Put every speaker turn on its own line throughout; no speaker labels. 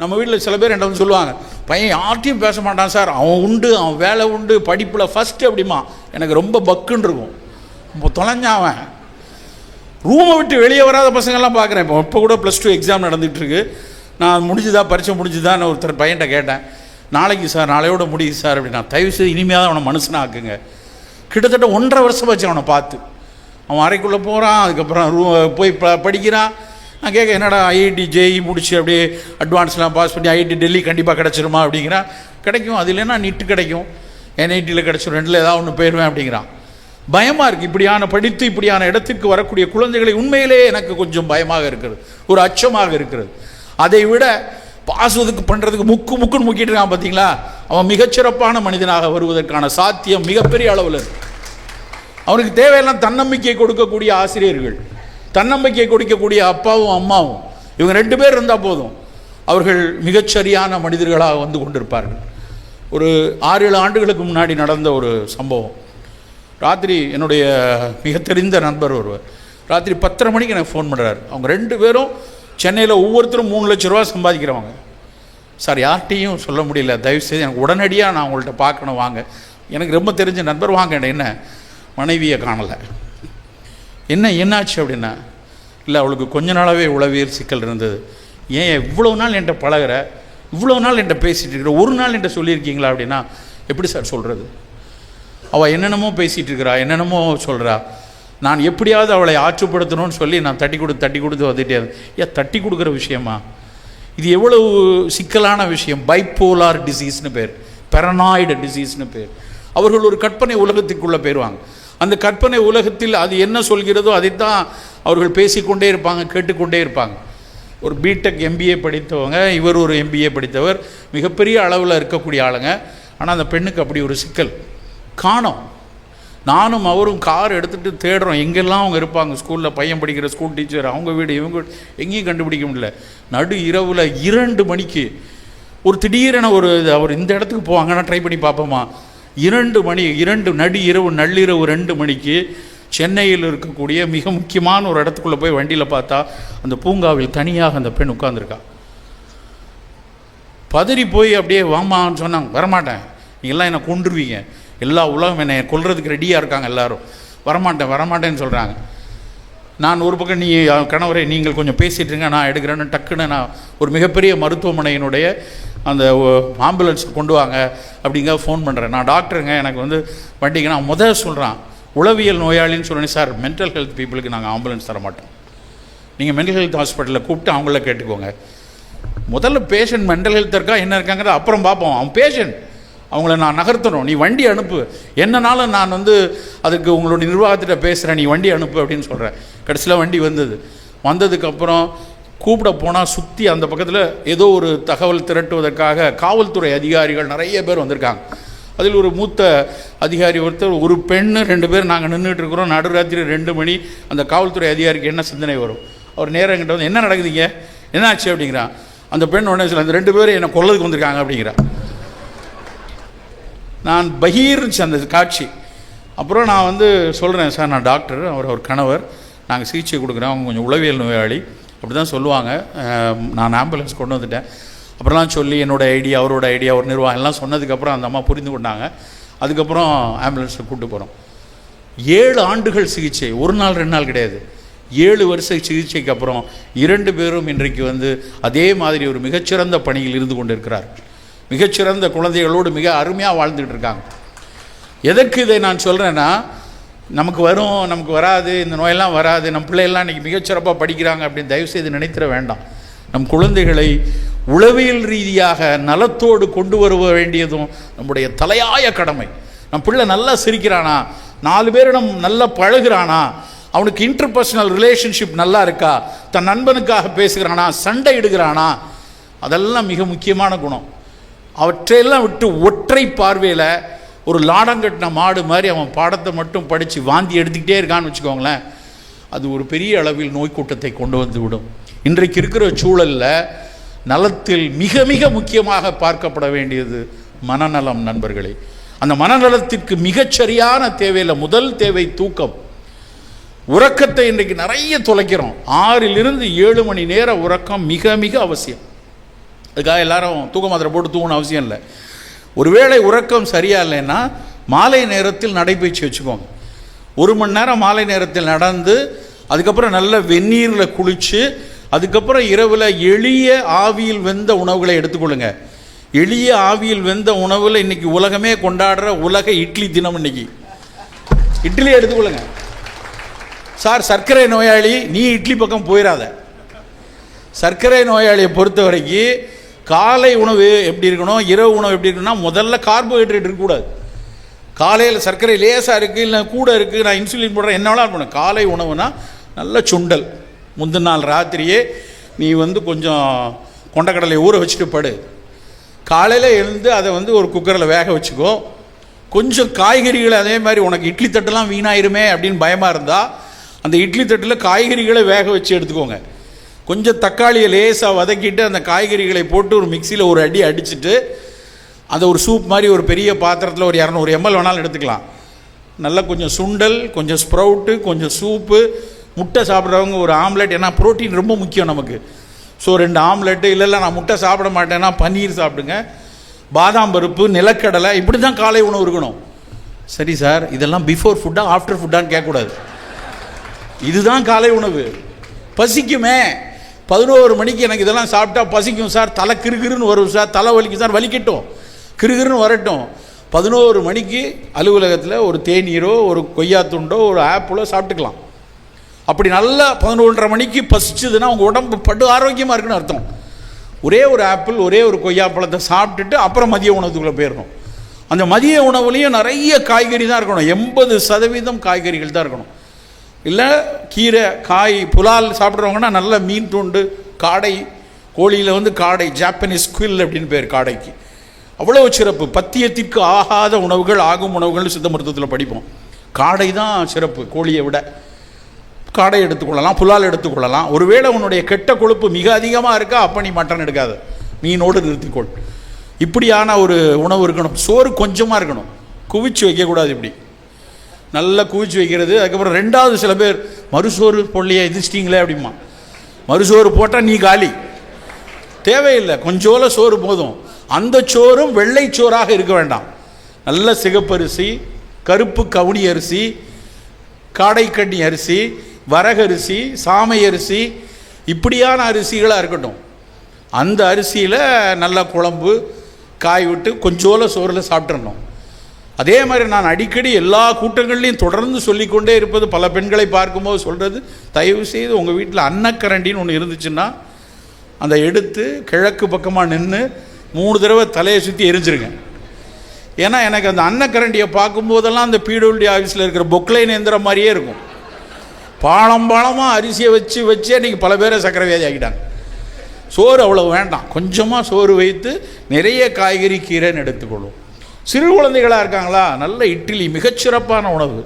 நம்ம வீட்டில் சில பேர் என்ன சொல்லுவாங்க பையன் யார்ட்டையும் பேச மாட்டான் சார். அவன் உண்டு அவன் வேலை உண்டு படிப்பில் ஃபஸ்ட்டு அப்படிமா எனக்கு ரொம்ப பக்குன்னு இருக்கும். இப்போ தொலைஞ்சான் அவன். ரூமை விட்டு வெளியே வராத பசங்கள்லாம் பார்க்குறேன். இப்போ இப்போ கூட ப்ளஸ் டூ எக்ஸாம் நடந்துகிட்ருக்கு நான் முடிஞ்சுதா பரீட்சை முடிஞ்சுதான்னு ஒருத்தர் பையன்கிட்ட கேட்டேன். நாளைக்கு சார் நாளையோட முடியுது சார் அப்படின்னா. தயவு செய்து இனிமையாக தான் அவனை மனுஷனா ஆக்குங்க. கிட்டத்தட்ட ஒன்றரை வருஷம் வச்சு அவனை பார்த்து. அவன் அறைக்குள்ளே போகிறான் அதுக்கப்புறம் ரூ போய் ப படிக்கிறான். நான் கேட்க என்னடா ஐஐடி ஜேஇ முடிச்சு அப்படியே அட்வான்ஸ்லாம் பாஸ் பண்ணி ஐஐடி டெல்லி கண்டிப்பாக கிடச்சிருமா? அப்படிங்கிறான் கிடைக்கும். அது இல்லைன்னா நிட்டு கிடைக்கும். என்ஐடியில் கிடச்சிரும். ரெண்டில் ஏதாவது ஒன்று போயிடுவேன் அப்படிங்கிறான் பயமாக இருக்குது இப்படியான படித்து இப்படியான இடத்திற்கு வரக்கூடிய குழந்தைகளை உண்மையிலே எனக்கு கொஞ்சம் பயமாக இருக்கிறது. ஒரு அச்சமாக இருக்கிறது. அதை விட பாசுவதுக்கு பண்ணுறதுக்கு முக்கு முக்குன்னு முக்கிட்டு இருக்கான் பார்த்தீங்களா அவன் மிகச்சிறப்பான மனிதனாக வருவதற்கான சாத்தியம் மிகப்பெரிய அளவில் இருக்கு. அவனுக்கு தேவையெல்லாம் தன்னம்பிக்கை கொடுக்கக்கூடிய ஆசிரியர்கள். தன்னம்பிக்கை கொடுக்கக்கூடிய அப்பாவும் அம்மாவும் இவங்க ரெண்டு பேர் இருந்தால் போதும். அவர்கள் மிகச்சரியான மனிதர்களாக வந்து கொண்டிருப்பார்கள். ஒரு ஆறு ஏழு ஆண்டுகளுக்கு முன்னாடி நடந்த ஒரு சம்பவம். ராத்திரி என்னுடைய மிக தெரிந்த நண்பர் ஒருவர் ராத்திரி பத்தரை மணிக்கு எனக்கு ஃபோன் பண்ணுறாரு அவங்க ரெண்டு பேரும் சென்னையில் ஒவ்வொருத்தரும் மூணு லட்ச ரூபா சம்பாதிக்கிறவங்க. சார் யார்கிட்டையும் சொல்ல முடியல. தயவுசெய்து எனக்கு உடனடியாக நான் உங்கள்கிட்ட பார்க்கணும் வாங்க. எனக்கு ரொம்ப தெரிஞ்ச நண்பர் வாங்க என்ன? மனைவியை காணலை. என்ன என்னாச்சு அப்படின்னா இல்லை அவளுக்கு கொஞ்ச நாளாகவே உளவியல் சிக்கல் இருந்தது. ஏன் இவ்வளோ நாள் என்கிட்ட பழகுற? இவ்வளோ நாள் என்கிட்ட பேசிகிட்டு இருக்கிற? ஒரு நாள் என்கிட்ட சொல்லியிருக்கீங்களா? அப்படின்னா எப்படி சார் சொல்கிறது அவள் என்னென்னமோ பேசிகிட்டு இருக்கிறா என்னென்னமோ சொல்கிறா நான் எப்படியாவது அவளை ஆற்றுப்படுத்தணும்னு சொல்லி நான் தட்டி கொடுத்து தட்டி கொடுத்து வந்துட்டே ஏன் தட்டி கொடுக்குற விஷயமா? இது எவ்வளவு சிக்கலான விஷயம். பைப்போலார் டிசீஸ்னு பேர். பெரனாய்டு டிசீஸ்னு பேர். அவர்கள் ஒரு கற்பனை உலகத்துக்குள்ளே போயிடுவாங்க அந்த கற்பனை உலகத்தில் அது என்ன சொல்கிறதோ அதைத்தான் அவர்கள் பேசிக்கொண்டே இருப்பாங்க கேட்டுக்கொண்டே இருப்பாங்க. ஒரு பிடெக் எம்பிஏ படித்தவங்க இவர் ஒரு எம்பிஏ படித்தவர் மிகப்பெரிய அளவில் இருக்கக்கூடிய ஆளுங்க. ஆனால் அந்த பெண்ணுக்கு அப்படி ஒரு சிக்கல். காணோம். நானும் அவரும் கார் எடுத்துகிட்டு தேடுறோம். எங்கெல்லாம் அவங்க இருப்பாங்க? ஸ்கூலில் பையன் படிக்கிற ஸ்கூல் டீச்சர் அவங்க வீடு இவங்க எங்கேயும் கண்டுபிடிக்க முடியல. நடு இரவில் இரண்டு மணிக்கு ஒரு திடீரென ஒரு இது, அவர் இந்த இடத்துக்கு போவாங்கன்னா ட்ரை பண்ணி பார்ப்போமா? இரண்டு மணி இரண்டு நடு இரவு நள்ளிரவு ரெண்டு மணிக்கு சென்னையில் இருக்கக்கூடிய மிக முக்கியமான ஒரு இடத்துக்குள்ளே போய் வண்டியில் பார்த்தா அந்த பூங்காவில் தனியாக அந்த பெண் உட்காந்துருக்கா பதறி போய் அப்படியே வாமான்னு சொன்னாங்க. வரமாட்டேன். நீங்கள்லாம் என்னை கொண்டுருவீங்க எல்லா உலகம் என்னை கொல்றதுக்கு ரெடியாக இருக்காங்க எல்லாரும். வரமாட்டேன் வரமாட்டேன்னு சொல்கிறாங்க நான் ஒரு பக்கம் நீ கணவரை நீங்கள் கொஞ்சம் பேசிகிட்டு இருங்க. நான் எடுக்கிறேன்னு டக்குன்னு நான் ஒரு மிகப்பெரிய மருத்துவமனையினுடைய அந்த ஆம்புலன்ஸுக்கு கொண்டு வாங்க அப்படிங்க ஃபோன் பண்ணுறேன் நான் டாக்டருங்க எனக்கு வந்து வண்டிக்கு நான் முதல் சொல்கிறான் உளவியல் நோயாளின்னு சொல்லி சார். மென்டல் ஹெல்த் பீப்புளுக்கு நாங்கள் ஆம்புலன்ஸ் தர மாட்டோம். நீங்கள் மென்டல் ஹெல்த் ஹாஸ்பிட்டலில் கூப்பிட்டு அவங்கள கேட்டுக்கோங்க. முதல்ல பேஷண்ட் மென்டல் ஹெல்த் இருக்கா என்ன இருக்காங்கிறத அப்புறம் பார்ப்போம். அவன் பேஷண்ட் அவங்கள நான் நகர்த்தணும். நீ வண்டி அனுப்பு. என்னனாலும் நான் வந்து அதுக்கு உங்களுடைய நிர்வாகத்திட்ட பேசுகிறேன் நீ வண்டி அனுப்பு அப்படின்னு சொல்கிறேன் கடைசியில் வண்டி வந்தது. வந்ததுக்கப்புறம் கூப்பிட போனால் சுற்றி அந்த பக்கத்தில் ஏதோ ஒரு தகவல் திரட்டுவதற்காக காவல்துறை அதிகாரிகள் நிறைய பேர் வந்திருக்காங்க. அதில் ஒரு மூத்த அதிகாரி ஒருத்தர் ஒரு பெண்ணு ரெண்டு பேர் நாங்கள் நின்றுட்டு இருக்கிறோம். நடுராத்திரி ரெண்டு மணி அந்த காவல்துறை அதிகாரிக்கு என்ன சிந்தனை வரும்? அவர் நேரம் என்கிட்ட வந்து என்ன நடக்குதுங்க? என்னாச்சு? அப்படிங்கிறான். அந்த பெண் உடனே சொல்ல அந்த ரெண்டு பேரும் என்னை கொல்லதுக்கு வந்திருக்காங்க. அப்படிங்கிறா நான் பகீர்னுச்சு அந்த காட்சி. அப்புறம் நான் வந்து சொல்கிறேன் சார் நான் டாக்டர் அவர் அவர் கணவர். நாங்கள் சிகிச்சை கொடுக்குறோம். அவங்க கொஞ்சம் உளவியல் நோயாளி. அப்படி தான் சொல்லுவாங்க நான் ஆம்புலன்ஸ் கொண்டு வந்துட்டேன். அப்புறம்லாம் சொல்லி என்னோடய ஐடியா அவரோட ஐடியா ஒரு நிர்வாகம் எல்லாம் சொன்னதுக்கப்புறம் அந்த அம்மா புரிந்து கொண்டாங்க. அதுக்கப்புறம் ஆம்புலன்ஸில் கூப்பிட்டு போகிறோம் ஏழு ஆண்டுகள் சிகிச்சை. ஒரு நாள் ரெண்டு நாள் கிடையாது. ஏழு வருஷ சிகிச்சைக்கு அப்புறம் இரண்டு பேரும் இன்றைக்கு வந்து அதே மாதிரி ஒரு மிகச்சிறந்த பணியில் இருந்து கொண்டிருக்கிறார். மிகச்சிறந்த குழந்தைகளோடு மிக அருமையாக வாழ்ந்துகிட்டு இருக்காங்க. எதற்கு இதை நான் சொல்கிறேன்னா நமக்கு வரும் நமக்கு வராது இந்த நோயெல்லாம் வராது நம் பிள்ளையெல்லாம் இன்றைக்கி மிகச்சிறப்பாக படிக்கிறாங்க அப்படின்னு தயவுசெய்து நினைத்திட வேண்டாம். நம் குழந்தைகளை உளவியல் ரீதியாக நலத்தோடு கொண்டு வர வேண்டியதும் நம்முடைய தலையாய கடமை. நம் பிள்ளை நல்லா சிரிக்கிறானா? நாலு பேரிடம் நல்லா பழகிறானா? அவனுக்கு இன்டர்பர்சனல் ரிலேஷன்ஷிப் நல்லா இருக்கா? தன் நண்பனுக்காக பேசுகிறானா? சண்டை இடுகிறானா? அதெல்லாம் மிக முக்கியமான குணம். அவற்றையெல்லாம் விட்டு ஒற்றை பார்வையில் ஒரு லாடங்கட்டின மாடு மாதிரி அவன் பாடத்தை மட்டும் படித்து வாந்தி எடுத்துக்கிட்டே இருக்கான்னு வச்சுக்கோங்களேன். அது ஒரு பெரிய அளவில் நோய் கூட்டத்தை கொண்டு வந்து விடும். இன்றைக்கு இருக்கிற சூழலில் நலத்தில் மிக மிக முக்கியமாக பார்க்கப்பட வேண்டியது மனநலம் நண்பர்களே. அந்த மனநலத்திற்கு மிகச்சரியான தேவையில் முதல் தேவை தூக்கம். உறக்கத்தை இன்றைக்கு நிறைய தொலைக்கிறோம். ஆறிலிருந்து ஏழு மணி நேர உறக்கம் மிக மிக அவசியம். அதுக்காக எல்லாரும் தூக்க மாத்திரை போட்டு தூங்கணும் அவசியம் இல்லை. ஒருவேளை உறக்கம் சரியா இல்லைன்னா மாலை நேரத்தில் நடைபயிற்சி வச்சுக்கோங்க. ஒரு மணி நேரம் மாலை நேரத்தில் நடந்து அதுக்கப்புறம் நல்ல வெந்நீரில் குளித்து அதுக்கப்புறம் இரவில் எளிய ஆவியில் வெந்த உணவுகளை எடுத்துக்கொள்ளுங்க. எளிய ஆவியில் வெந்த உணவில் இன்னைக்கு உலகமே கொண்டாடுற உலக இட்லி தினம் இன்னைக்கு. இட்லி எடுத்துக்கொள்ளுங்க. சார் சர்க்கரை நோயாளி நீ இட்லி பக்கம் போயிடாத சர்க்கரை நோயாளியை பொறுத்த வரைக்கும் காலை உணவு எப்படி இருக்கணும் இரவு உணவு எப்படி இருக்கணும்னா முதல்ல கார்போஹைட்ரேட் இருக்கக்கூடாது. காலையில் சர்க்கரை லேசாக இருக்குது இல்லை கூட இருக்குது நான் இன்சுலின் போடுறேன் என்ன வேணாலும் இருக்கணும் காலை உணவுனா நல்ல சுண்டல். முந்தின நாள் ராத்திரியே நீ வந்து கொஞ்சம் கொண்டக்கடலை ஊற வச்சுட்டு படு. காலையில் எழுந்து அதை வந்து ஒரு குக்கரில் வேக வச்சுக்கோ. கொஞ்சம் காய்கறிகளை அதே மாதிரி உனக்கு இட்லி தட்டுலாம் வீணாயிருமே அப்படின்னு பயமாக இருந்தால் அந்த இட்லி தட்டில் காய்கறிகளை வேக வச்சு எடுத்துக்கோங்க. கொஞ்சம் தக்காளியை லேசாக வதக்கிட்டு அந்த காய்கறிகளை போட்டு ஒரு மிக்சியில் ஒரு அடி அடிச்சுட்டு அதை ஒரு சூப் மாதிரி ஒரு பெரிய பாத்திரத்தில் ஒரு இரநூறு எம்எல் வேணாலும் எடுத்துக்கலாம். நல்லா கொஞ்சம் சுண்டல் கொஞ்சம் ஸ்ப்ரவுட்டு கொஞ்சம் சூப்பு முட்டை சாப்பிட்றவங்க ஒரு ஆம்லெட் ஏன்னா புரோட்டீன் ரொம்ப முக்கியம் நமக்கு. ஸோ ரெண்டு ஆம்லெட்டு இல்லைல்ல நான் முட்டை சாப்பிட மாட்டேன்னா பன்னீர் சாப்பிடுங்க. பாதாம் பருப்பு நிலக்கடலை இப்படி தான் காலை உணவு இருக்கணும். சரி சார் இதெல்லாம் பிஃபோர் ஃபுட்டா ஆஃப்டர் ஃபுட்டான்னு கேட்கக்கூடாது. இதுதான் காலை உணவு. பசிக்குமே. பதினோரு மணிக்கு எனக்கு இதெல்லாம் சாப்பிட்டா பசிக்கும் சார் தலை கிறுகிறுன்னு வரும் சார் தலை வலிக்கும் சார் வலிக்கட்டும். கிறுகிறுன்னு வரட்டும். பதினோரு மணிக்கு அலுவலகத்தில் ஒரு தேநீரோ ஒரு கொய்யாத்துண்டோ ஒரு ஆப்பிளோ சாப்பிட்டுக்கலாம். அப்படி நல்லா பதினொன்றரை மணிக்கு பசிச்சதுன்னா உங்கள் உடம்பு படு ஆரோக்கியமாக இருக்குன்னு அர்த்தம். ஒரே ஒரு ஆப்பிள் ஒரே ஒரு கொய்யாப்பழத்தை சாப்பிட்டுட்டு அப்புறம் மதிய உணவுக்குள்ளே போயிடணும் அந்த மதிய உணவுலேயும் நிறைய காய்கறி தான் இருக்கணும். எண்பது சதவீதம் காய்கறிகள் தான் இருக்கணும். இல்லை கீரை காய் புலால் சாப்பிட்றவங்கன்னா நல்ல மீன் துண்டு காடை கோழியில் வந்து காடை ஜாப்பனீஸ் குயில் அப்படின்னு பேர் காடைக்கு. அவ்வளவு சிறப்பு. பத்தியத்திற்கு ஆகாத உணவுகள் ஆகும் உணவுகள் சித்த மருத்துவத்தில் படிப்போம். காடை தான் சிறப்பு கோழியை விட. காடை எடுத்துக்கொள்ளலாம் புலால் எடுத்துக்கொள்ளலாம். ஒருவேளை உன்னுடைய கெட்ட கொழுப்பு மிக அதிகமாக இருக்கா அப்போ நீ மட்டன் எடுக்காத. மீனோடு நிறுத்திக்கொள். இப்படியான ஒரு உணவு இருக்கணும். சோறு கொஞ்சமாக இருக்கணும். குவிச்சு வைக்கக்கூடாது இப்படி. நல்லா குவிச்சு வைக்கிறது. அதுக்கப்புறம் ரெண்டாவது சில பேர் மறுசோறு பொல்லையே எதிர்ச்சிட்டிங்களே அப்படிமா மறுசோறு போட்டால் நீ காலி. தேவையில்லை. கொஞ்சோல சோறு போதும். அந்த சோறும் வெள்ளை சோறாக இருக்க வேண்டாம். நல்ல சிகப்பரிசி கருப்பு கவுனி அரிசி காடைக்கண்ணி அரிசி வரகரிசி சாமை அரிசி இப்படியான அரிசிகளாக இருக்கட்டும். அந்த அரிசியில் நல்லா குழம்பு காய் விட்டு கொஞ்சோல சோறில் சாப்பிட்றணும் அதே மாதிரி நான் அடிக்கடி எல்லா கூட்டங்கள்லையும் தொடர்ந்து சொல்லிக்கொண்டே இருப்பது பல பெண்களை பார்க்கும்போது சொல்கிறது தயவு செய்து உங்கள் வீட்டில் அன்னக்கரண்டின்னு ஒன்று இருந்துச்சுன்னா அந்த எடுத்து கிழக்கு பக்கமாக நின்று மூணு தடவை தலையை சுற்றி எரிஞ்சிருங்க. ஏன்னா எனக்கு அந்த அன்னக்கரண்டியை பார்க்கும்போதெல்லாம் அந்த பிடபிள்யூடி ஆஃபீஸில் இருக்கிற பொக்லைன் எந்திரம் மாதிரியே இருக்கும். பாலம் பாலமாக அரிசியை வச்சு வச்சு அன்றைக்கி பல பேரை சக்கரை வியாதி ஆகிட்டாங்க சோறு அவ்வளோ வேண்டாம். கொஞ்சமாக சோறு வைத்து நிறைய காய்கறி கீரைன்னு எடுத்துக்கொள்ளும் சிறு குழந்தைகளாக இருக்காங்களா? நல்ல இட்லி மிகச்சிறப்பான உணவு.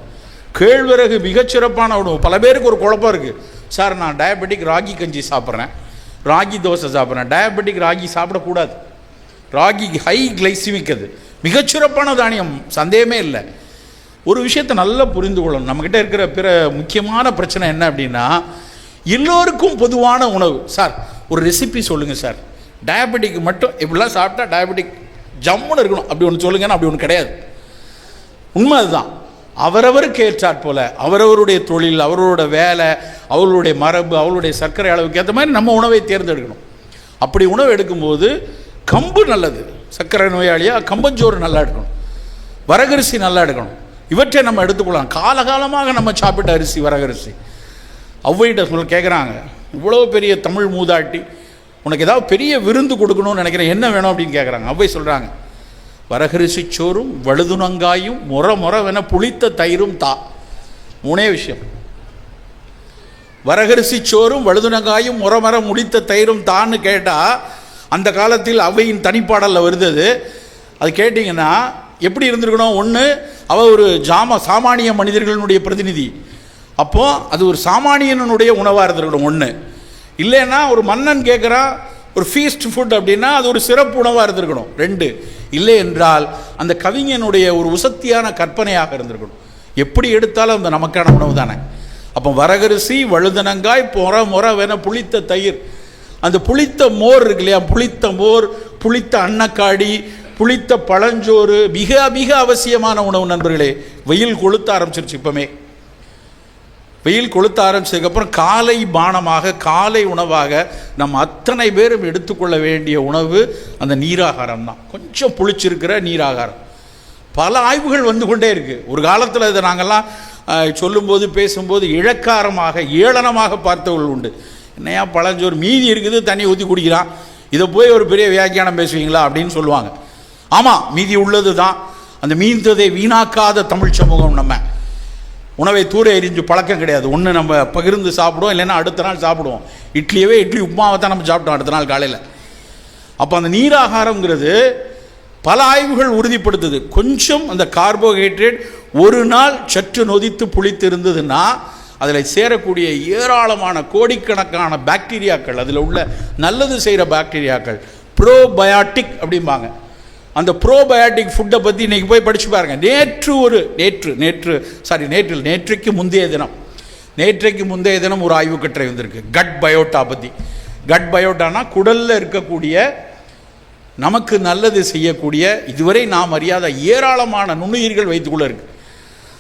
கேழ்வரகு மிகச்சிறப்பான உணவு. பல பேருக்கு ஒரு குழப்பம் இருக்குது சார் நான் டயபெட்டிக் ராகி கஞ்சி சாப்பிட்றேன். ராகி தோசை சாப்பிட்றேன். டயபெட்டிக் ராகி சாப்பிடக்கூடாது. ராகி ஹை கிளைசிமிக் அது மிகச்சிறப்பான தானியம். சந்தேகமே இல்லை. ஒரு விஷயத்தை நல்லா புரிந்து கொள்ளணும். நம்மக்கிட்ட இருக்கிற பிற முக்கியமான பிரச்சனை என்ன அப்படின்னா எல்லோருக்கும் பொதுவான உணவு. சார் ஒரு ரெசிபி சொல்லுங்கள் சார். டயபெட்டிக் மட்டும் இப்படிலாம் சாப்பிட்டா டயபெட்டிக் ஜம்முன்னு இருக்கணும். அப்படி ஒன்று சொல்லுங்கன்னா அப்படி ஒன்று கிடையாது. உண்மை அதுதான். அவரவருக்கு ஏற்றாற் போல அவரவருடைய தொழில் அவரோட வேலை அவர்களுடைய மரபு அவர்களுடைய சர்க்கரை அளவுக்கு ஏற்ற மாதிரி நம்ம உணவை தேர்ந்தெடுக்கணும். அப்படி உணவு எடுக்கும்போது கம்பு நல்லது. சர்க்கரை நோயாளியாக கம்பஞ்சோறு நல்லா எடுக்கணும். வரகரிசி நல்லா எடுக்கணும். இவற்றை நம்ம எடுத்துக்கொள்ளலாம். காலகாலமாக நம்ம சாப்பிட்ட அரிசி வரகரிசி. ஔவைகிட்ட சொல்ல கேட்குறாங்க இவ்வளோ பெரிய தமிழ் மூதாட்டி உனக்கு ஏதாவது பெரிய விருந்து கொடுக்கணும்னு நினைக்கிறேன் என்ன வேணும் அப்படின்னு கேட்குறாங்க அவை சொல்கிறாங்க வரகரிசி சோறும் வழுதுணங்காயும் முற முறவென புளித்த தயிரும் தா. மூணே விஷயம். வரகரிசி சோறும் வழுதுணங்காயும் முறமர முடித்த தயிரும் தான்னு கேட்டால் அந்த காலத்தில் அவையின் தனிப்பாடலில் வருது அது கேட்டிங்கன்னா எப்படி இருந்திருக்கணும்? ஒன்று அவ ஒரு ஜாம சாமானிய மனிதர்களுடைய பிரதிநிதி. அப்போது அது ஒரு சாமானியனுடைய உணவாக இருந்திருக்கணும் ஒன்று இல்லைன்னா ஒரு மன்னன் கேட்குறான் ஒரு ஃபீஸ்ட் ஃபுட் அப்படின்னா அது ஒரு சிறப்பு உணவாக இருந்திருக்கணும். ரெண்டு இல்லை என்றால் அந்த கவிஞனுடைய ஒரு உசத்தியான கற்பனையாக இருந்திருக்கணும். எப்படி எடுத்தாலும் அந்த நமக்கான உணவு தானே. அப்போ வரகரிசி வழுதனங்காய் பொற முற வேண புளித்த தயிர். அந்த புளித்த மோர் இருக்கு இல்லையா? புளித்த மோர் புளித்த அன்னக்காடி புளித்த பழஞ்சோறு மிக மிக அவசியமான உணவு நண்பர்களே வெயில் கொளுத்த ஆரம்பிச்சிருச்சு இப்போமே. வெயில் கொளுத்த ஆரம்பிச்சதுக்கப்புறம் காலை பானமாக காலை உணவாக நம்ம அத்தனை பேரும் எடுத்துக்கொள்ள வேண்டிய உணவு அந்த நீராகாரம் தான் கொஞ்சம் புளிச்சிருக்கிற நீராகாரம். பல ஆய்வுகள் வந்து கொண்டே இருக்குது ஒரு காலத்தில் இதை நாங்கள்லாம் சொல்லும்போது பேசும்போது இழக்காரமாக ஏளனமாக பார்த்தவர்கள் உண்டு. என்னையா பழஞ்சோறு மீதி இருக்குது தண்ணி ஊற்றி குடிக்கிறான். இதை போய் ஒரு பெரிய வியாக்கியானம் பேசுவீங்களா அப்படின்னு சொல்லுவாங்க. ஆமாம் மீதி உள்ளது தான் அந்த மீந்ததை வீணாக்காத தமிழ் சமூகம் நம்ம. உணவை தூர எரிஞ்சு பழக்கம் கிடையாது. ஒன்று நம்ம பகிர்ந்து சாப்பிடுவோம் இல்லைன்னா அடுத்த நாள் சாப்பிடுவோம். இட்லியவே இட்லி உப்புமாவை தான் நம்ம சாப்பிட்டோம் அடுத்த நாள் காலையில். அப்போ அந்த நீராகாரங்கிறது பல ஆய்வுகள் உறுதிப்படுத்துது. கொஞ்சம் அந்த கார்போஹைட்ரேட் ஒரு நாள் சற்று நொதித்து புளித்து இருந்ததுன்னா அதில் சேரக்கூடிய ஏராளமான கோடிக்கணக்கான பாக்டீரியாக்கள் அதில் உள்ள நல்லது செய்கிற பாக்டீரியாக்கள் ப்ரோபயாட்டிக் அப்படிம்பாங்க. அந்த ப்ரோபயாட்டிக் ஃபுட்டை பற்றி இன்றைக்கி போய் படித்து பாருங்கள் நேற்று ஒரு நேற்று நேற்று சாரி நேற்று நேற்றைக்கு முந்தைய தினம். நேற்றைக்கு முந்தைய தினம் ஒரு ஆய்வு கட்டுரை வந்திருக்கு. கட் பயோட்டா பற்றி கட் பயோட்டானா குடலில் இருக்கக்கூடிய நமக்கு நல்லது செய்யக்கூடிய இதுவரை நாம் அறியாத ஏராளமான நுண்ணுயிர்கள் வைத்துக்குள்ளே இருக்குது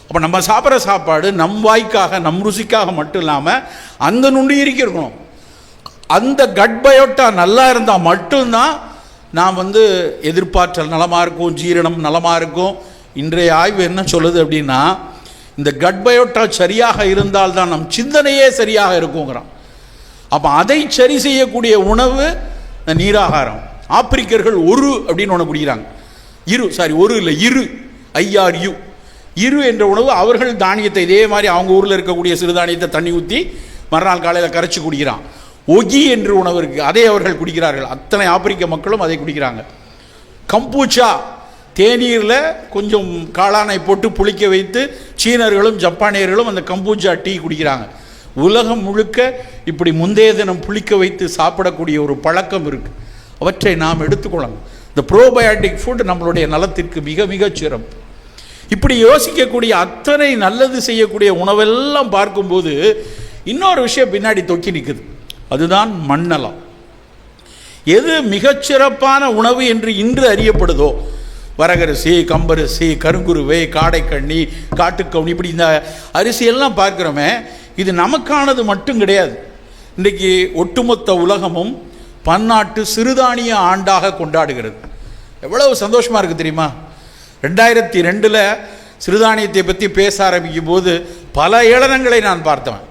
அப்போ நம்ம சாப்பிட்ற சாப்பாடு நம் வாய்க்காக நம் ருசிக்காக மட்டும் இல்லாமல் அந்த நுண்ணுயிரிக்கு இருக்கணும். அந்த கட் பயோட்டா நல்லா இருந்தால் மட்டும்தான் நாம் வந்து எதிர்பார்த்தல் நலமாக இருக்கும் ஜீரணம் நலமாக இருக்கும். இன்றைய ஆய்வு என்ன சொல்லுது அப்படின்னா இந்த கட்பயோட்டா சரியாக சரியாக இருந்தால்தான் நம் சிந்தனையே சரியாக இருக்குங்கிறான். அப்போ அதை சரி செய்யக்கூடிய உணவு நீராகாரம். ஆப்பிரிக்கர்கள் ஒரு அப்படின்னு ஒன்று குடிக்கிறாங்க. இரு சாரி ஒரு இல்லை இரு. ஐஆர்யு இரு என்ற உணவு அவர்கள் தானியத்தை இதே மாதிரி அவங்க ஊரில் இருக்கக்கூடிய சிறுதானியத்தை தண்ணி ஊற்றி மறுநாள் காலையில் கரைச்சி குடிக்கிறான். ஒகி என்று உணவு இருக்குது அதை அவர்கள் குடிக்கிறார்கள். அத்தனை ஆப்பிரிக்க மக்களும் அதை குடிக்கிறாங்க. கம்பூச்சா தேநீரில் கொஞ்சம் காளானை போட்டு புளிக்க வைத்து சீனர்களும் ஜப்பானியர்களும் அந்த கம்பூச்சா டீ குடிக்கிறாங்க. உலகம் முழுக்க இப்படி முந்தைய தினம் புளிக்க வைத்து சாப்பிடக்கூடிய ஒரு பழக்கம் இருக்குது அவற்றை நாம் எடுத்துக்கொள்ளணும். இந்த ப்ரோபயாட்டிக் ஃபுட் நம்மளுடைய நலத்திற்கு மிக மிக சிறப்பு. இப்படி யோசிக்கக்கூடிய அத்தனை நல்லது செய்யக்கூடிய உணவெல்லாம் பார்க்கும்போது இன்னொரு விஷயம் பின்னாடி தொக்கி நிற்குது அதுதான் மண்ணலம் எது மிகச்சிறப்பான உணவு என்று இன்று அறியப்படுதோ வரகரிசி கம்பரிசி கருங்குருவை காடைக்கண்ணி காட்டுக்கவுனி இப்படி இந்த அரிசியெல்லாம் பார்க்குறோமே இது நமக்கானது மட்டும் கிடையாது. இன்றைக்கி ஒட்டுமொத்த உலகமும் பன்னாட்டு சிறுதானிய ஆண்டாக கொண்டாடுகிறது. எவ்வளவு சந்தோஷமாக இருக்குது தெரியுமா? ரெண்டாயிரத்தி ரெண்டில் சிறுதானியத்தை பற்றி பேச ஆரம்பிக்கும் போது பல ஏளனங்களை நான் பார்த்தவன்.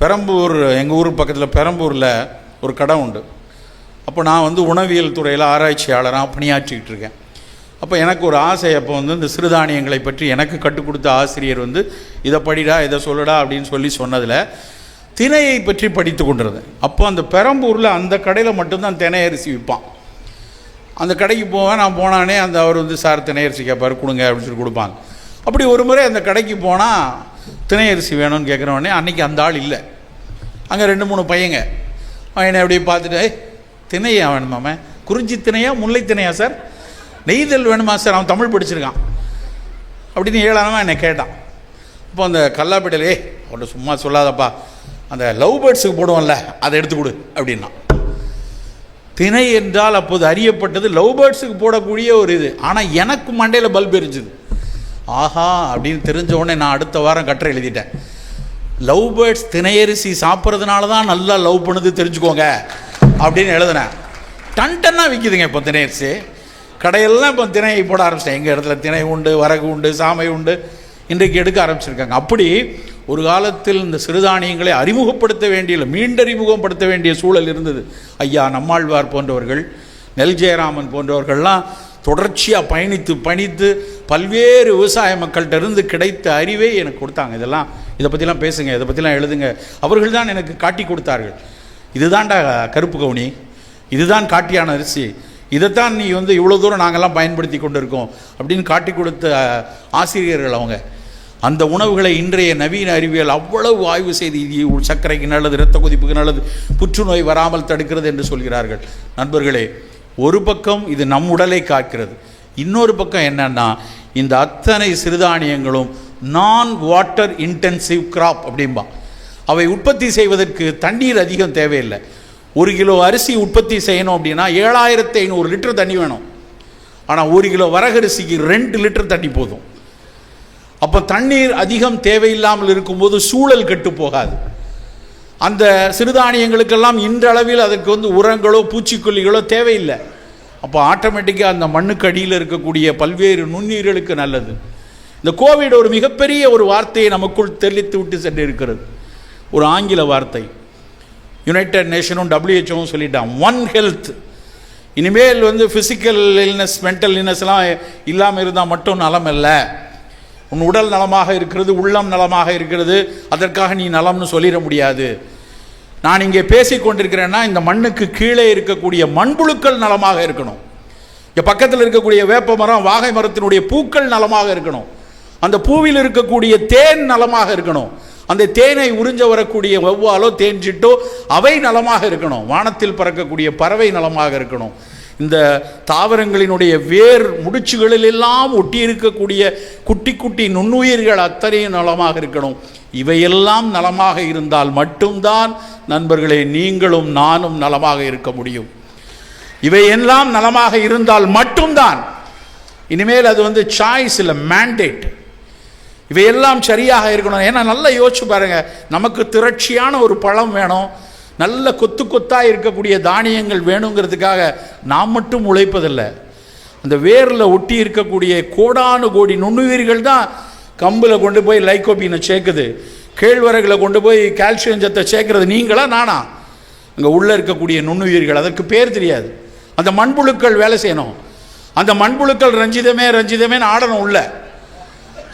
பெரம்பூர் எங்கள் ஊர் பக்கத்தில் பெரம்பூரில் ஒரு கடை உண்டு. அப்போ நான் வந்து உணவியல் துறையில் ஆராய்ச்சியாளராக பணியாற்றிக்கிட்டு இருக்கேன். அப்போ எனக்கு ஒரு ஆசை அப்போ வந்து இந்த சிறுதானியங்களை பற்றி எனக்கு கற்றுக் கொடுத்த ஆசிரியர் வந்து இதை படிடா இதை சொல்லுடா அப்படின்னு சொல்லி சொன்னதில் தினையை பற்றி படித்து கொண்டிருந்தேன். அப்போ அந்த பெரம்பூரில் அந்த கடையில் மட்டும்தான் தினை அரிசி விற்பான் அந்த கடைக்கு போவேன் நான் போனானே அந்த அவர் வந்து சார் தினை அரிசி கேட்பார் கொடுங்க அப்படின்னு சொல்லி கொடுப்பாங்க. அப்படி ஒரு முறை அந்த கடைக்கு போனால் திணை அரிசி வேணும்னு கேட்குறவொடனே அன்றைக்கி அந்த ஆள் இல்லை. அங்கே ரெண்டு மூணு பையங்க. என்னை அப்படியே பார்த்துட்டு "ஏய், திணையா வேணுமா குறிஞ்சி திணையா முல்லை திணையா சார் நெய்தல் வேணுமா சார் அவன் தமிழ் படிச்சிருக்கான். அப்படின்னு ஏழானவன் என்னை கேட்டான். இப்போ அந்த கல்லாப்பேட்டையில் ஏய் அவன்கிட்ட சும்மா சொல்லாதப்பா. அந்த லவ் பேர்ட்ஸுக்கு போடுவோம்ல அதை எடுத்து கொடு அப்படின்னா திணை என்றால் அப்போது அறியப்பட்டது லவ் பேர்ட்ஸுக்கு போடக்கூடிய ஒரு இது. ஆனால் எனக்கு மண்டையில் பல்ப் எரிஞ்சுது. ஆஹா அப்படின்னு தெரிஞ்ச உடனே நான் அடுத்த வாரம் கட்டுரை எழுதிட்டேன். லவ் பேர்ட்ஸ் திணையரிசி சாப்பிட்றதுனால தான் நல்லா லவ் பண்ணுது தெரிஞ்சுக்கோங்க அப்படின்னு எழுதினேன். டன் டன்னாக விற்கிதுங்க இப்போ திணையரிசி. கடையெல்லாம் இப்போ தினையை போட ஆரம்பிச்சிட்டேன். எங்கள் இடத்துல திணை உண்டு வரகு உண்டு சாமை உண்டு இன்றைக்கு எடுக்க ஆரம்பிச்சிருக்காங்க. அப்படி ஒரு காலத்தில் இந்த சிறுதானியங்களை அறிமுகப்படுத்த வேண்டிய மீண்டறிமுகப்படுத்த வேண்டிய சூழல் இருந்தது. ஐயா நம்மாழ்வார் போன்றவர்கள் நெல் ஜெயராமன் போன்றவர்கள்லாம் தொடர்ச்சியாக பயணித்து பணித்து பல்வேறு விவசாய மக்கள்கிட்ட இருந்து கிடைத்த அறிவை எனக்கு கொடுத்தாங்க. இதெல்லாம் இதை பற்றிலாம் பேசுங்க இதை பற்றிலாம் எழுதுங்க. அவர்கள் தான் எனக்கு காட்டி கொடுத்தார்கள். இதுதான்டா கருப்பு கவுனி. இதுதான் காட்டியான அரிசி. இதைத்தான் நீ வந்து இவ்வளோ தூரம் நாங்கள்லாம் பயன்படுத்தி கொண்டு இருக்கோம் அப்படின்னு காட்டி கொடுத்த ஆசிரியர்கள் அவங்க. அந்த உணவுகளை இன்றைய நவீன அறிவியல் அவ்வளவு ஆய்வு செய்து இது சர்க்கரைக்கு நல்லது இரத்த கொதிப்புக்கு நல்லது புற்றுநோய் வராமல் தடுக்கிறது என்று சொல்கிறார்கள். நண்பர்களே ஒரு பக்கம் இது நம் உடலை காக்கிறது இன்னொரு பக்கம் என்னன்னா இந்த அத்தனை சிறுதானியங்களும் நான் வாட்டர் இன்டென்சிவ் கிராப் அப்படிம்பா. அவை உற்பத்தி செய்வதற்கு தண்ணீர் அதிகம் தேவையில்லை. ஒரு கிலோ அரிசி உற்பத்தி செய்யணும் அப்படின்னா ஏழாயிரத்தி ஐநூறு லிட்டர் தண்ணி வேணும். ஆனால் ஒரு கிலோ வரகரிசிக்கு ரெண்டு லிட்டர் தண்ணி போதும். அப்போ தண்ணீர் அதிகம் தேவையில்லாமல் இருக்கும்போது சூழல் கெட்டு போகாது. அந்த சிறுதானியங்களுக்கெல்லாம் இன்றளவில் அதற்கு வந்து உரங்களோ பூச்சிக்கொல்லிகளோ தேவையில்லை. அப்போ ஆட்டோமேட்டிக்காக அந்த மண்ணுக்கு அடியில் இருக்கக்கூடிய பல்வேறு நுண்ணுயிர்களுக்கு நல்லது. இந்த கோவிட் ஒரு மிகப்பெரிய ஒரு வார்த்தையை நமக்குள் தெளித்து விட்டு சென்று இருக்கிறது ஒரு ஆங்கில வார்த்தை. யுனைடெட் நேஷனும் டபிள்யூஹெச்ஓவும் சொல்லிட்டான் ஒன் ஹெல்த் இனிமேல் வந்து ஃபிசிக்கல் இல்னஸ் மென்டல் இல்னஸ்லாம் இல்லாமல் இருந்தால் மட்டும் நலம் இல்லை உன் உடல் நலமாக இருக்கிறது உள்ளம் நலமாக இருக்கிறது அதற்காக நீ நலம்னு சொல்லிட முடியாது. நான் இங்கே பேசி கொண்டிருக்கிறேன்னா இந்த மண்ணுக்கு கீழே இருக்கக்கூடிய மண்புழுக்கள் நலமாக இருக்கணும். இங்கே பக்கத்தில் இருக்கக்கூடிய வேப்ப மரம் வாகை மரத்தினுடைய பூக்கள் நலமாக இருக்கணும். அந்த பூவில் இருக்கக்கூடிய தேன் நலமாக இருக்கணும். அந்த தேனை உறிஞ்ச வரக்கூடிய வெவ்வாலோ தேன் சிட்டோ அவை நலமாக இருக்கணும். வானத்தில் பறக்கக்கூடிய பறவை நலமாக இருக்கணும். இந்த தாவரங்களினுடைய வேர் முடிச்சுகளில் எல்லாம் ஒட்டி இருக்கக்கூடிய குட்டி குட்டி நுண்ணுயிர்கள் அத்தனையும் நலமாக இருக்கணும். இவையெல்லாம் நலமாக இருந்தால் மட்டும்தான் நண்பர்களே நீங்களும் நானும் நலமாக இருக்க முடியும். இவையெல்லாம் நலமாக இருந்தால் மட்டும்தான். இனிமேல் அது வந்து சாய்ஸ் இல்லை மேண்டேட் இவையெல்லாம் சரியாக இருக்கணும். ஏன்னா நல்லா யோசிச்சு பாருங்கள் நமக்கு திரட்சியான ஒரு பழம் வேணும். நல்ல கொத்து கொத்தாக இருக்கக்கூடிய தானியங்கள் வேணுங்கிறதுக்காக நாம் மட்டும் உழைப்பதில்லை. அந்த வேரில் ஒட்டி இருக்கக்கூடிய கோடானு கோடி நுண்ணுயிர்கள் தான் கம்பில் கொண்டு போய் லைக்கோபினை சேர்க்குது. கேழ்வரகில் கொண்டு போய் கால்சியம் சத்தை சேர்க்கறது நீங்களா நானா? அங்கே உள்ளே இருக்கக்கூடிய நுண்ணுயிர்கள் அதற்கு பேர் தெரியாது. அந்த மண்புழுக்கள் வேலை செய்யணும். அந்த மண்புழுக்கள் ரஞ்சிதமே ரஞ்சிதமேன்னு ஆடணும் உள்ள.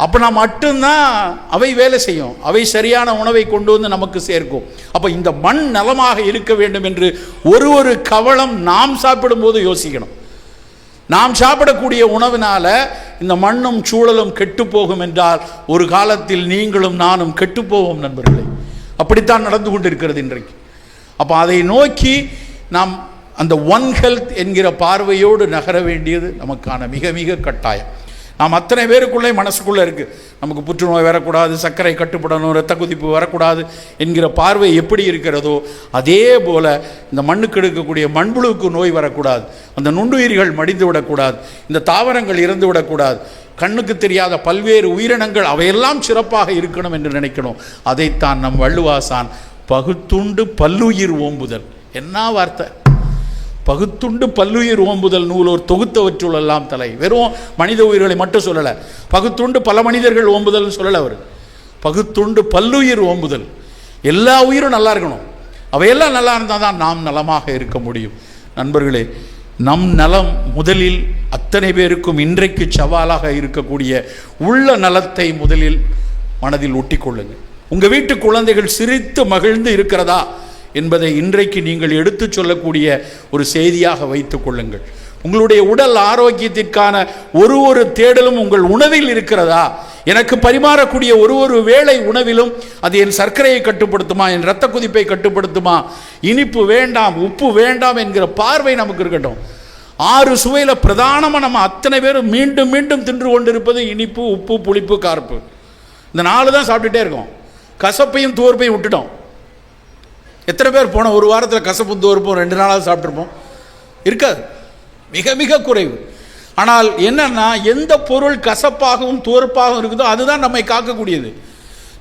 அப்போ மட்டும்தான் அவை வேலை செய்யும். அவை சரியான உணவை கொண்டு வந்து நமக்கு சேர்க்கும். அப்போ இந்த மண் நலமாக இருக்க வேண்டும் என்று ஒரு ஒரு கவளம் நாம் சாப்பிடும்போது யோசிக்கணும். நாம் சாப்பிடக்கூடிய உணவினால இந்த மண்ணும் சூழலும் கெட்டு போகும் என்றால் ஒரு காலத்தில் நீங்களும் நானும் கெட்டு போவோம் நண்பர்களே. அப்படித்தான் நடந்து கொண்டிருக்கிறது இன்றைக்கு. அப்போ அதை நோக்கி நாம் அந்த ஒன் ஹெல்த் என்கிற பார்வையோடு நகர வேண்டியது நமக்கான மிக மிக கட்டாயம். நாம் அத்தனை பேருக்குள்ளே மனசுக்குள்ளே இருக்குது நமக்கு புற்றுநோய் வரக்கூடாது சர்க்கரை கட்டுப்படணும் இரத்த குதிப்பு வரக்கூடாது என்கிற பார்வை எப்படி இருக்கிறதோ அதே போல் இந்த மண்ணுக்கு எடுக்கக்கூடிய மண்புழுவுக்கு நோய் வரக்கூடாது. அந்த நுண்ணுயிர்கள் மடிந்து விடக்கூடாது. இந்த தாவரங்கள் இறந்து விடக்கூடாது. கண்ணுக்கு தெரியாத பல்வேறு உயிரினங்கள் அவையெல்லாம் சிறப்பாக இருக்கணும் என்று நினைக்கணும். அதைத்தான் நம் வள்ளுவாசான் பகுத்துண்டு பல்லுயிர் ஓம்புதல். என்ன வார்த்தை? பகுத்துண்டு பல்லுயிர் ஓம்புதல் நூலோர் தொகுத்தவற்றுள் எல்லாம் தலை. வெறும் மனித உயிர்களை மட்டும் சொல்லலை. பகுத்துண்டு பல மனிதர்கள் ஓம்புதல்னு சொல்லலை அவர். பகுத்துண்டு பல்லுயிர் ஓம்புதல். எல்லா உயிரும் நல்லா இருக்கணும். அவையெல்லாம் நல்லா இருந்தால் தான் நாம் நலமாக இருக்க முடியும். நண்பர்களே நம் நலம் முதலில் அத்தனை பேருக்கும் இன்றைக்கு சவாலாக இருக்கக்கூடிய உள்ள நலத்தை முதலில் மனதில் ஒட்டிக்கொள்ளுங்கள். உங்கள் வீட்டு குழந்தைகள் சிரித்து மகிழ்ந்து இருக்கிறதா? என்பதை இன்றைக்கு நீங்கள் எடுத்துச் சொல்லக்கூடிய ஒரு செய்தியாக வைத்துக் கொள்ளுங்கள். உங்களுடைய உடல் ஆரோக்கியத்திற்கான ஒரு ஒரு தேடலும் உங்கள் உணவில் இருக்கிறதா? எனக்கு பரிமாறக்கூடிய ஒரு ஒரு வேளை உணவிலும் அது என் சர்க்கரையை கட்டுப்படுத்துமா? என் இரத்த குதிப்பை கட்டுப்படுத்துமா? இனிப்பு வேண்டாம் உப்பு வேண்டாம் என்கிற பார்வை நமக்கு இருக்கட்டும். ஆறு சுவையில் பிரதானமாக நம்ம அத்தனை பேரும் மீண்டும் மீண்டும் தின்று கொண்டிருப்பது இனிப்பு உப்பு புளிப்பு கார்ப்பு. இந்த நாலு தான் சாப்பிட்டுட்டே இருக்கோம். கசப்பையும் தூர்ப்பையும் விட்டுட்டோம். எத்தனை பேர் போன ஒரு வாரத்தில் கசப்புந்து இருப்போம் ரெண்டு நாளாவது சாப்பிட்ருப்போம் இருக்காது. மிக மிக குறைவு. ஆனால் என்னன்னா எந்த பொருள் கசப்பாகவும் துவர்ப்பாகவும் இருக்குதோ அதுதான் நம்மை காக்கக்கூடியது.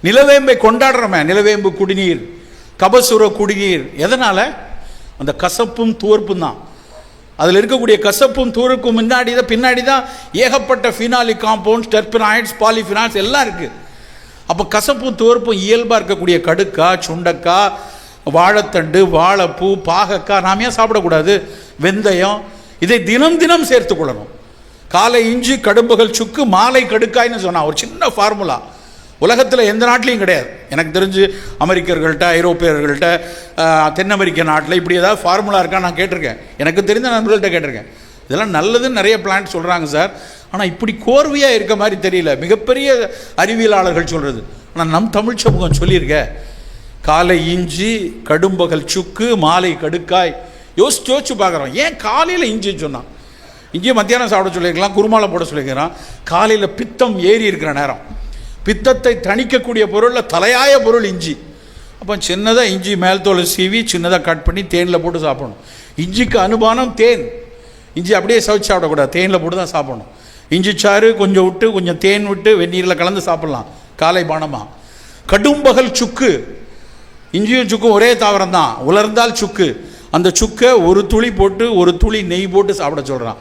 நிலவேம்பை கொண்டாடுறோமே நிலவேம்பு குடிநீர் கபசுர குடிநீர். எதனால்? அந்த கசப்பும் துவர்ப்பும் தான். அதில் இருக்கக்கூடிய கசப்பும் தூருக்கும் முன்னாடி தான் பின்னாடி தான் ஏகப்பட்ட ஃபினாலிக் காம்பவுண்ட்ஸ் டெர்பினாய்ட்ஸ் பாலிஃபினால்ஸ் எல்லாம் இருக்குது அப்போ கசப்பும் துவர்ப்பும் இயல்பாக இருக்கக்கூடிய கடுக்காய் சுண்டக்காய் வாழைத்தண்டு வாழைப்பூ பாகக்காய் நாம் ஏன் சாப்பிடக்கூடாது? வெந்தயம். இதை தினம் தினம் சேர்த்து கொள்ளணும். காலை இஞ்சி கடும்புகள் சுக்கு மாலை கடுக்காய்னு சொன்னான் ஒரு சின்ன ஃபார்முலா உலகத்தில் எந்த நாட்டிலையும் கிடையாது. எனக்கு தெரிஞ்சு அமெரிக்கர்கள்ட்ட ஐரோப்பியர்கள்ட்ட தென் அமெரிக்க நாட்டில் இப்படி ஏதாவது ஃபார்முலா இருக்கா நான் கேட்டிருக்கேன். எனக்கு தெரிந்த நண்பர்கள்ட்ட கேட்டிருக்கேன். இதெல்லாம் நல்லதுன்னு நிறைய பிளான்ட் சொல்கிறாங்க சார் ஆனால் இப்படி கோர்வையாக இருக்க மாதிரி தெரியல. மிகப்பெரிய அறிவியலாளர்கள் சொல்கிறது ஆனால் நம் தமிழ் சமூகம் சொல்லியிருக்கேன் காலை இஞ்சி கடும்பகல் சுக்கு மாலை கடுக்காய். யோசிச்சு யோசிச்சு பார்க்குறோம். ஏன் காலையில் இஞ்சின்னு சொன்னான்? இஞ்சி மத்தியானம் சாப்பிட சொல்லியிருக்கலாம் குருமாலை போட சொல்லியிருக்கிறான். காலையில் பித்தம் ஏறி இருக்கிற நேரம். பித்தத்தை தணிக்கக்கூடிய பொருளில் தலையாய பொருள் இஞ்சி. அப்போ சின்னதாக இஞ்சி மேல்தோலை சீவி சின்னதாக கட் பண்ணி தேனில் போட்டு சாப்பிடணும். இஞ்சிக்கு அனுபானம் தேன். இஞ்சி அப்படியே சவிச்சு சாப்பிடக்கூடாது. தேனில் போட்டு தான் சாப்பிடணும். இஞ்சி சாறு கொஞ்சம் விட்டு கொஞ்சம் தேன் விட்டு வெந்நீரில் கலந்து சாப்பிட்லாம். காலை பானமாக கடும்பகல் சுக்கு. இஞ்சியும் சுக்கும் ஒரே தாவரம் தான் உலர்ந்தால் சுக்கு. அந்த சுக்கை ஒரு துளி போட்டு ஒரு துளி நெய் போட்டு சாப்பிட சொல்கிறான்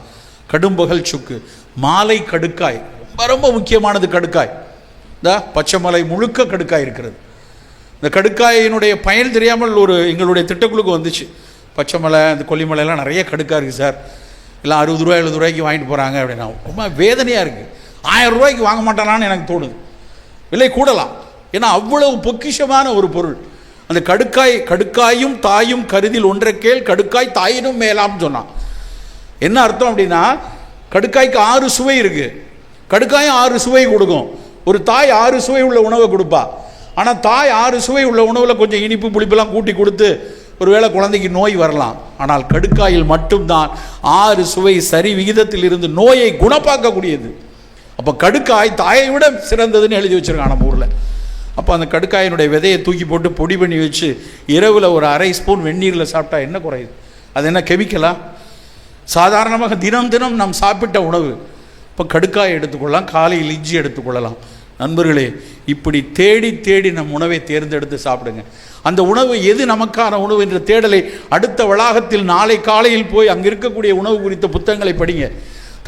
கடும்பகல் சுக்கு. மாலை கடுக்காய். ரொம்ப ரொம்ப முக்கியமானது கடுக்காய். இந்த பச்சைமலை முழுக்க கடுக்காய் இருக்கிறது. இந்த கடுக்காயினுடைய பயன் தெரியாமல் ஒரு எங்களுடைய திட்டக்குழுக்கு வந்துச்சு. பச்சைமலை இந்த கொல்லிமலைலாம் நிறைய கடுக்காய் இருக்குது சார். எல்லாம் அறுபது ரூபா எழுபது ரூபாய்க்கு வாங்கிட்டு போகிறாங்க அப்படின்னா ரொம்ப வேதனையாக இருக்குது ஆயிரம் ரூபாய்க்கு வாங்க மாட்டானான்னு எனக்கு தோணுது. விலை கூடலாம். ஏன்னா அவ்வளவு பொக்கிஷமான ஒரு பொருள். அந்த கடுக்காய் கடுக்காயும் தாயும் கருதில் ஒன்றை கேள் கடுக்காய் தாயினும் மேலாம்னு சொன்னான். என்ன அர்த்தம் அப்படின்னா கடுக்காய்க்கு ஆறு சுவை இருக்கு. கடுக்காயும் ஆறு சுவை கொடுக்கும். ஒரு தாய் ஆறு சுவை உள்ள உணவை கொடுப்பா. ஆனால் தாய் ஆறு சுவை உள்ள உணவில் கொஞ்சம் இனிப்பு புளிப்பெல்லாம் கூட்டி கொடுத்து ஒருவேளை குழந்தைக்கு நோய் வரலாம். ஆனால் கடுக்காயில் மட்டும்தான் ஆறு சுவை சரி விகிதத்தில் இருந்து நோயை குணப்பாக்கக்கூடியது அப்போ கடுக்காய் தாயை விட சிறந்ததுன்னு எழுதி வச்சிருக்கான் நம்ம ஊரில். அப்போ அந்த கடுக்காயினுடைய விதையை தூக்கி போட்டு பொடி பண்ணி வச்சு இரவில் ஒரு அரை ஸ்பூன் வெந்நீரில் சாப்பிட்டா என்ன குறையுது? அது என்ன கெமிக்கலா சாதாரணமாக தினம் தினம் நாம் சாப்பிட்ட உணவு. இப்போ கடுக்காய் எடுத்துக்கொள்ளலாம் காலையில் இஞ்சி எடுத்துக்கொள்ளலாம். நண்பர்களே இப்படி தேடி தேடி நம் உணவை தேர்ந்தெடுத்து சாப்பிடுங்க. அந்த உணவு எது நமக்கான உணவு என்ற தேடலை அடுத்த வளாகத்தில் நாளை காலையில் போய் அங்கே இருக்கக்கூடிய உணவு குறித்த புத்தகங்களை படிங்க.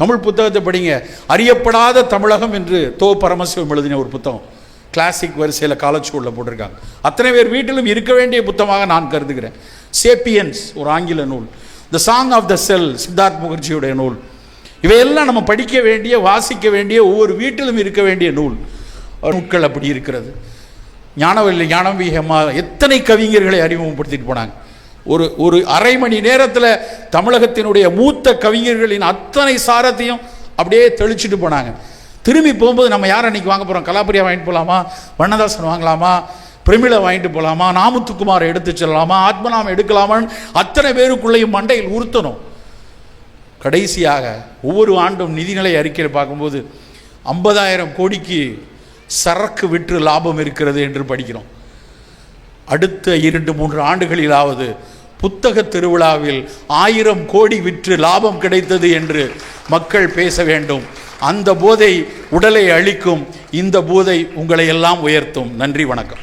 தமிழ் புத்தகத்தை படிங்க. அறியப்படாத தமிழகம் என்று தோ பரமசிவம் எழுதின ஒரு புத்தகம். கிளாசிக் வரிசையில் காலச்சூழலில் போட்டிருக்காங்க. அத்தனை பேர் வீட்டிலும் இருக்க வேண்டிய புத்தகமாக நான் கருதுகிறேன். சேப்பியன்ஸ் ஒரு ஆங்கில நூல். The song of the cell Siddharth முகர்ஜியுடைய நூல். இவையெல்லாம் நம்ம படிக்க வேண்டிய வாசிக்க வேண்டிய ஒவ்வொரு வீட்டிலும் இருக்க வேண்டிய நூல். நூட்கள் அப்படி இருக்கிறது. ஞானவல்லி ஞானவீகமா எத்தனை கவிஞர்களை அறிமுகப்படுத்திட்டு போனாங்க. ஒரு ஒரு அரை மணி நேரத்தில் தமிழகத்தினுடைய மூத்த கவிஞர்களின் அத்தனை சாரத்தையும் அப்படியே தெளிச்சிட்டு போனாங்க. திரும்பி போகும்போது நம்ம யார் அன்றைக்கி வாங்க போகிறோம் கலாபரியா வாங்கிட்டு போகலாமா வண்ணதாசன் வாங்கலாமா? பிரமிளை வாங்கிட்டு போகலாமா நாமுத்துக்குமாரை எடுத்து செல்லலாமா? ஆத்மநாமம் எடுக்கலாமான்னு அத்தனை பேருக்குள்ளேயும் மண்டையில் உறுத்தணும். கடைசியாக ஒவ்வொரு ஆண்டும் நிதிநிலை அறிக்கையில் பார்க்கும்போது ஐம்பதாயிரம் கோடிக்கு சரக்கு விற்று லாபம் இருக்கிறது என்று படிக்கிறோம். அடுத்த இரண்டு மூன்று ஆண்டுகளிலாவது புத்தக திருவிழாவில் ஆயிரம் கோடி விற்று லாபம் கிடைத்தது என்று மக்கள் பேச வேண்டும். அந்த போதை உடலை அழிக்கும். இந்த போதை உங்களை எல்லாம் உயர்த்தும். நன்றி வணக்கம்.